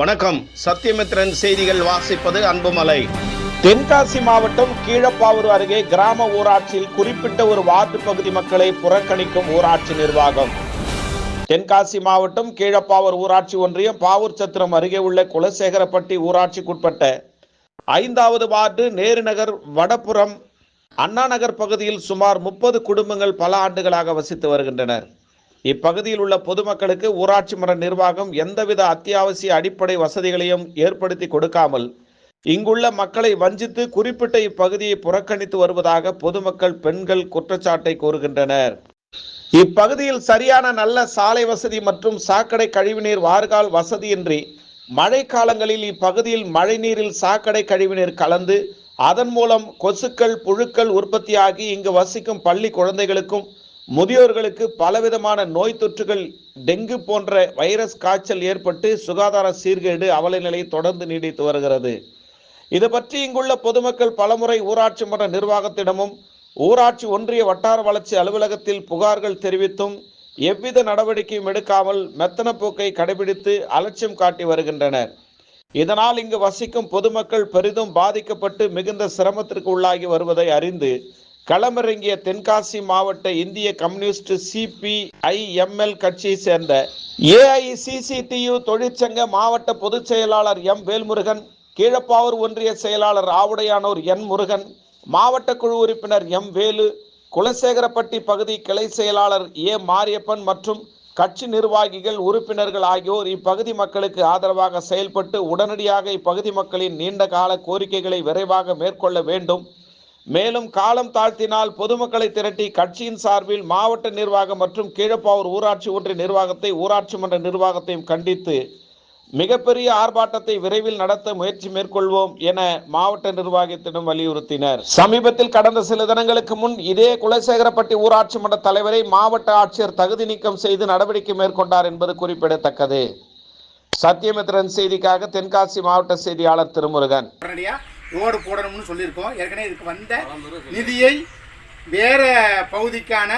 வணக்கம். சத்தியமித்ரன் செய்திகள் வாசிப்பது அன்புமலை. தென்காசி மாவட்டம் கீழப்பாவூர் அருகே கிராம ஊராட்சியில் குறிப்பிட்ட ஒரு வார்டு பகுதி மக்களை புறக்கணிக்கும் ஊராட்சி நிர்வாகம். தென்காசி மாவட்டம் கீழப்பாவூர் ஊராட்சி ஒன்றியம் பாவூர் சத்திரம் அருகே உள்ள குலசேகரப்பட்டி ஊராட்சிக்குட்பட்ட ஐந்தாவது வார்டு நேருநகர் வடப்புறம் வடபுறம் அண்ணா நகர் பகுதியில் சுமார் முப்பது குடும்பங்கள் பல ஆண்டுகளாக வசித்து வருகின்றனர். இப்பகுதியில் உள்ள பொதுமக்களுக்கு ஊராட்சி மன்ற நிர்வாகம் எந்தவித அத்தியாவசிய அடிப்படை வசதிகளையும் ஏற்படுத்தி கொடுக்காமல் இங்குள்ள மக்களை வஞ்சித்து குறிப்பிட்ட இப்பகுதியை புறக்கணித்து வருவதாக பொதுமக்கள் பெண்கள் குற்றச்சாட்டை கூறுகின்றனர். இப்பகுதியில் சரியான நல்ல சாலை வசதி மற்றும் சாக்கடை கழிவுநீர் வார்கால் வசதியின்றி மழை காலங்களில் இப்பகுதியில் மழைநீரில் சாக்கடை கழிவுநீர் கலந்து அதன் மூலம் கொசுக்கள் புழுக்கள் உற்பத்தியாகி இங்கு வசிக்கும் பள்ளி குழந்தைகளுக்கும் முதியோர்களுக்கு பலவிதமான நோய் தொற்றுகள் டெங்கு போன்ற வைரஸ் காய்ச்சல் ஏற்பட்டு சுகாதார சீர்கேடு அவல நிலை தொடர்ந்து நீடித்து வருகிறது. இது பற்றி இங்குள்ள பொதுமக்கள் பலமுறை ஊராட்சி மன்ற நிர்வாகத்திடமும் ஊராட்சி ஒன்றிய வட்டார வளர்ச்சி அலுவலகத்தில் புகார்கள் தெரிவித்தும் எவ்வித நடவடிக்கையும் எடுக்காமல் மெத்தன போக்கை கடைபிடித்து அலட்சியம் காட்டி வருகின்றனர். இதனால் இங்கு வசிக்கும் பொதுமக்கள் பெரிதும் பாதிக்கப்பட்டு மிகுந்த சிரமத்திற்கு உள்ளாகி வருவதை அறிந்து களமிறங்கிய தென்காசி மாவட்ட இந்திய கம்யூனிஸ்ட் சிபிஐஎம்எல் கட்சியை சேர்ந்த ஏஐசிசிடியு தொழிற்சங்க மாவட்ட பொதுச் செயலாளர் எம் வேல்முருகன் கீழப்பாவூர் ஒன்றிய செயலாளர் ஆவுடையானூர் என் முருகன் மாவட்ட குழு உறுப்பினர் எம் வேலு குலசேகரப்பட்டி பகுதி கிளை செயலாளர் ஏ மாரியப்பன் மற்றும் கட்சி நிர்வாகிகள் உறுப்பினர்கள் ஆகியோர் இப்பகுதி மக்களுக்கு ஆதரவாக செயல்பட்டு உடனடியாக இப்பகுதி மக்களின் நீண்ட கால கோரிக்கைகளை விரைவாக மேற்கொள்ள வேண்டும். மேலும் காலம் தாழ்த்தினால் பொதுமக்களை திரட்டி கட்சியின் சார்பில் மாவட்ட நிர்வாகம் மற்றும் கீழப்பாவூர் ஊராட்சி ஒன்றிய நிர்வாகத்தை ஊராட்சி மன்ற நிர்வாகத்தையும் கண்டித்து மிகப்பெரிய ஆர்ப்பாட்டத்தை விரைவில் நடத்த முயற்சி மேற்கொள்வோம் என மாவட்ட நிர்வாகத்திடம் வலியுறுத்தினர். சமீபத்தில் கடந்த சில தினங்களுக்கு முன் இதே குலசேகரப்பட்டி ஊராட்சி மன்ற தலைவரை மாவட்ட ஆட்சியர் தகுதி நீக்கம் செய்து நடவடிக்கை மேற்கொண்டார் என்பது குறிப்பிடத்தக்கது. சத்தியமித்ரன் செய்திக்காக தென்காசி மாவட்ட செய்தியாளர் திருமுருகன். ரோடு போடணும்னு சொல்லியிருக்கோம். ஏற்கனவே இதுக்கு வந்த நிதியை வேற பகுதிக்கான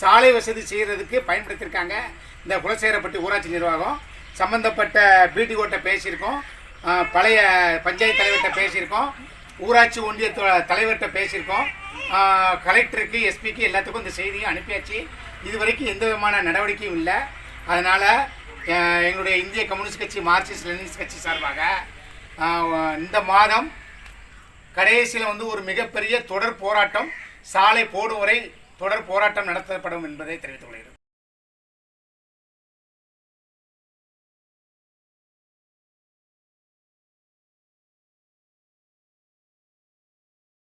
சாலை வசதி செய்கிறதுக்கு பயன்படுத்தியிருக்காங்க. இந்த குலசேகரப்பட்டி ஊராட்சி நிர்வாகம். சம்மந்தப்பட்ட பிடிஓட்ட பேசியிருக்கோம். பழைய பஞ்சாயத்து தலைவர்கிட்ட பேசியிருக்கோம். ஊராட்சி ஒன்றிய தலைவர்கிட்ட பேசியிருக்கோம். கலெக்டருக்கு எஸ்பிக்கு எல்லாத்துக்கும் இந்த செய்தியை அனுப்பியாச்சு. இது வரைக்கும் எந்த விதமான நடவடிக்கையும் இல்லை. அதனால் எங்களுடைய இந்திய கம்யூனிஸ்ட் கட்சி மார்க்சிஸ்ட் லெனினிஸ்ட் கட்சி சார்பாக இந்த மாதம் கடைசியில் வந்து ஒரு மிகப்பெரிய தொடர் போராட்டம் சாலை போடும் வரை தொடர் போராட்டம் நடத்தப்படும் என்பதை தெரிவித்துக்